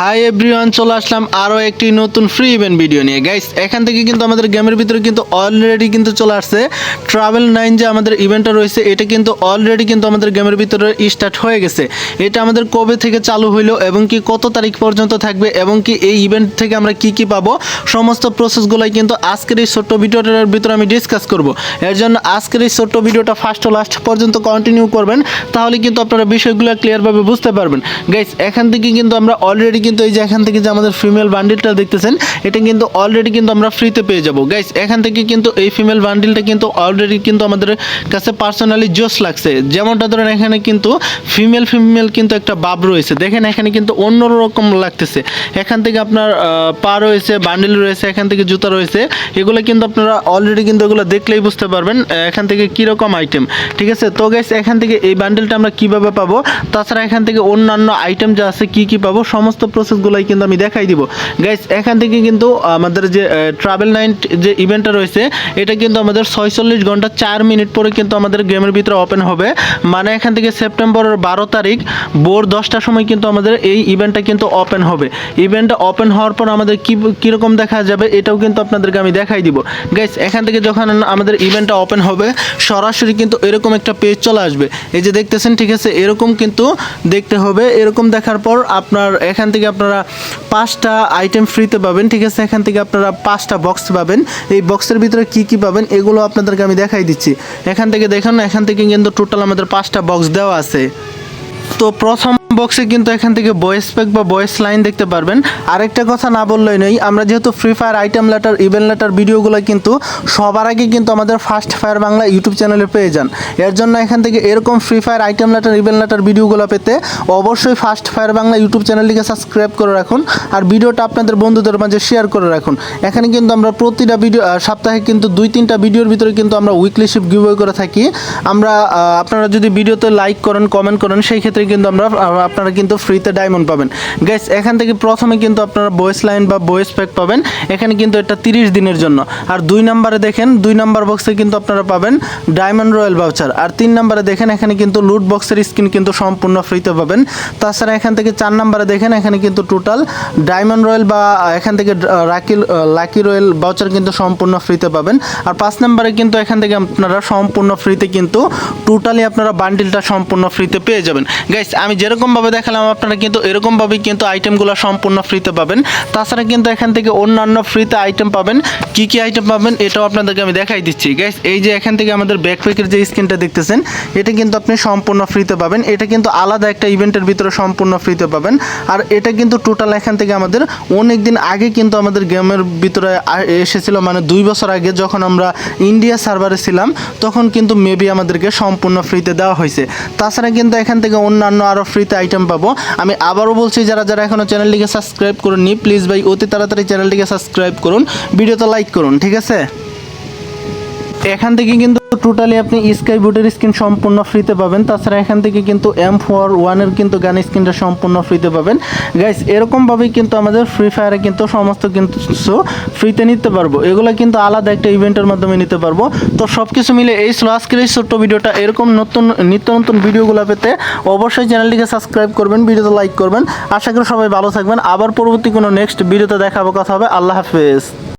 Hi everyone চলে আসলাম আরও একটি নতুন ফ্রি ইভেন্ট ভিডিও নিয়ে। গাইস এখান থেকে কিন্তু আমাদের গেমের ভিতরে কিন্তু অলরেডি কিন্তু চলে আসছে। ট্রাভেল নাইন যে আমাদের ইভেন্টটা রয়েছে, এটা কিন্তু অলরেডি কিন্তু আমাদের গেমের ভিতরে স্টার্ট হয়ে গেছে। এটা আমাদের কবে থেকে চালু হইল এবং কি কত তারিখ পর্যন্ত থাকবে এবং কি এই ইভেন্ট থেকে আমরা কি কি পাবো, সমস্ত প্রসেসগুলোই কিন্তু আজকের এই ছোট্ট ভিডিওটার ভিতরে আমি ডিসকাস করব। এর জন্য আজকের এই ছোট্ট ভিডিওটা ফার্স্ট ও লাস্ট পর্যন্ত কন্টিনিউ করবেন, তাহলে কিন্তু আপনারা বিষয়গুলো ক্লিয়ারভাবে বুঝতে পারবেন। গাইস এখান থেকে কিন্তু আমরা অলরেডি কিন্তু এই যে এখান থেকে যে আমাদের ফিমেল বান্ডিলটা দেখতেছেন, এটা কিন্তু অলরেডি কিন্তু আমরা ফ্রিতে পেয়ে যাব। গাইস এখান থেকে কিন্তু এই ফিমেল বান্ডিলটা কিন্তু অলরেডি কিন্তু আমাদের কাছে পার্সোনালি জোস লাগছে। যেমনটা ধরেন এখানে কিন্তু ফিমেল ফিমেল কিন্তু একটা বাব রয়েছে। দেখেন এখানে কিন্তু অন্যরকম লাগতেছে। এখান থেকে আপনার পা রয়েছে বান্ডিল রয়েছে, এখান থেকে জুতা রয়েছে। এগুলো কিন্তু আপনারা অলরেডি কিন্তু এগুলো দেখলেই বুঝতে পারবেন এখান থেকে কীরকম আইটেম ঠিক আছে? তো গাইস এখান থেকে এই বান্ডিলটা আমরা কীভাবে পাবো? তাছাড়া এখান থেকে অন্যান্য আইটেম যা আছে, কি কি পাবো? সমস্ত প্রসেসগুলোই কিন্তু আমি দেখাই দিব। গাইস এখান থেকে কিন্তু আমাদের যে ট্রাভেল নাইট যে ইভেন্টটা রয়েছে, এটা কিন্তু আমাদের ছয়চল্লিশ ঘণ্টা চার মিনিট পরে কিন্তু আমাদের গেমের ভিতরে ওপেন হবে। মানে এখান থেকে সেপ্টেম্বরের বারো তারিখ, ভোর দশটার সময় কিন্তু আমাদের এই ইভেন্টটা কিন্তু ওপেন হবে। ইভেন্টটা ওপেন হওয়ার পর আমাদের কি, কীরকম দেখা যাবে, এটাও কিন্তু আপনাদেরকে আমি দেখাই দিব। গাইস এখান থেকে যখন আমাদের ইভেন্টটা ওপেন হবে, সরাসরি কিন্তু এরকম একটা পেজ চলে আসবে। এই যে দেখতেছেন, ঠিক আছে? এরকম কিন্তু দেখতে হবে। এরকম দেখার পর আপনার এখান থেকে আপনারা পাঁচটা আইটেম ফ্রিতে পাবেন, ঠিক আছে? এখান থেকে আপনারা পাঁচটা বক্স পাবেন। এই বক্সের ভিতরে কি কি পাবেন, এগুলো আপনাদেরকে আমি দেখাই দিচ্ছি। এখান থেকে দেখুন, এখান থেকে কিন্তু টোটাল আমাদের পাঁচটা বক্স দেওয়া আছে। তো প্রথম বক্সে কিন্তু এখান থেকে ভয়েস প্যাক বা ভয়েস লাইন দেখতে পারবেন। আরেকটা কথা না বললেই নেই আমরা যেহেতু Free Fire item letter event letter ভিডিওগুলো কিন্তু সবার আগে কিন্তু আমাদের ফার্স্ট ফায়ার বাংলা ইউটিউব চ্যানেলে পেয়ে যান। এর জন্য এখান থেকে এরকম Free Fire item letter event letter ভিডিওগুলো পেতে অবশ্যই ফার্স্ট ফায়ার বাংলা ইউটিউব চ্যানেলটিকে সাবস্ক্রাইব করে রাখুন আর ভিডিওটা আপনাদের বন্ধুদের মাঝে শেয়ার করে রাখুন। এখানে কিন্তু আমরা প্রতিটা ভিডিও সপ্তাহে কিন্তু দুই তিনটা ভিডিওর ভিতরে কিন্তু আমরা উইকলি শিপ গিভওয়ে করে থাকি। আমরা আপনারা যদি ভিডিওতে লাইক করেন কমেন্ট করেন, সেই ক্ষেত্রে কিন্তু আমরা আপনারা কিন্তু ফ্রিতে ডায়মন্ড পাবেন। গাইস এখান থেকে প্রথমে কিন্তু আপনারা বয়েস লাইন বা বয়েস প্যাক পাবেন। এখানে কিন্তু এটা তিরিশ দিনের জন্য। আর দুই নম্বরে দেখেন, দুই নাম্বার বক্সে কিন্তু আপনারা পাবেন ডায়মন্ড রয়্যাল ভাউচার আর তিন নম্বরে দেখেন, এখানে কিন্তু লুট বক্সের স্কিন কিন্তু সম্পূর্ণ ফ্রিতে পাবেন। তাছাড়া এখান থেকে চার নম্বরে দেখেন, এখানে কিন্তু টোটাল ডায়মন্ড রয়্যাল বা এখান থেকে রাকি লাকি রয়্যাল ভাউচার কিন্তু সম্পূর্ণ ফ্রিতে পাবেন। আর পাঁচ নম্বরে কিন্তু এখান থেকে আপনারা সম্পূর্ণ ফ্রিতে কিন্তু টোটালি আপনারা বান্ডিলটা সম্পূর্ণ ফ্রিতে পেয়ে যাবেন। গাইস আমি যেরকমভাবে দেখালাম, আপনারা কিন্তু এরকমভাবেই কিন্তু আইটেমগুলো সম্পূর্ণ ফ্রিতে পাবেন। তাছাড়া কিন্তু এখান থেকে অন্যান্য ফ্রিতে আইটেম পাবেন। কি কি আইটেম পাবেন, এটাও আপনাদেরকে আমি দেখাই দিচ্ছি গ্যাস এই যে এখান থেকে আমাদের ব্যাকপ্যাকের যে স্ক্রিনটা দেখতেছেন, এটা কিন্তু আপনি সম্পূর্ণ ফ্রিতে পাবেন। এটা কিন্তু আলাদা একটা ইভেন্টের ভিতরে সম্পূর্ণ ফ্রিতে পাবেন। আর এটা কিন্তু টোটাল এখান থেকে আমাদের অনেক দিন আগে কিন্তু আমাদের গেমের ভিতরে এসেছিল মানে দুই বছর আগে যখন আমরা ইন্ডিয়া সার্ভারে ছিলাম, তখন কিন্তু মেবি আমাদেরকে সম্পূর্ণ ফ্রিতে দেওয়া হয়েছে। তাছাড়া কিন্তু এখান থেকে অন্যান্য আরও ফ্রিতে আইটেম পাবো। আমি আবারও বলছি, যারা যারা এখনও চ্যানেলটিকে সাবস্ক্রাইব করুননি প্লিজ ভাই, অতি তাড়াতাড়ি চ্যানেলটিকে সাবস্ক্রাইব করুন, ভিডিওতে লাইক করুন, ঠিক আছে? এখান থেকে কিন্তু টোটালি আপনি স্কাই বুটের স্কিন সম্পূর্ণ ফ্রিতে পাবেন। তাছাড়া এখান থেকে কিন্তু এম ফোর ওয়ানের কিন্তু গান স্কিনটা সম্পূর্ণ ফ্রিতে পাবেন। গাইস এরকমভাবেই কিন্তু আমাদের ফ্রি ফায়ারে কিন্তু সমস্ত কিন্তু ফ্রিতে নিতে পারব। এগুলো কিন্তু আলাদা একটা ইভেন্টের মাধ্যমে নিতে পারব। তো সব কিছু মিলে এই ছিল আজকের এই ছোট্ট ভিডিওটা। এরকম নতুন, নিত্য নতুন ভিডিওগুলো পেতে অবশ্যই চ্যানেলটিকে সাবস্ক্রাইব করবেন, ভিডিওতে লাইক করবেন। আশা করি সবাই ভালো থাকবেন। আবার পরবর্তী কোনো নেক্সট ভিডিওতে দেখাবো, কথা হবে। আল্লাহ হাফেজ।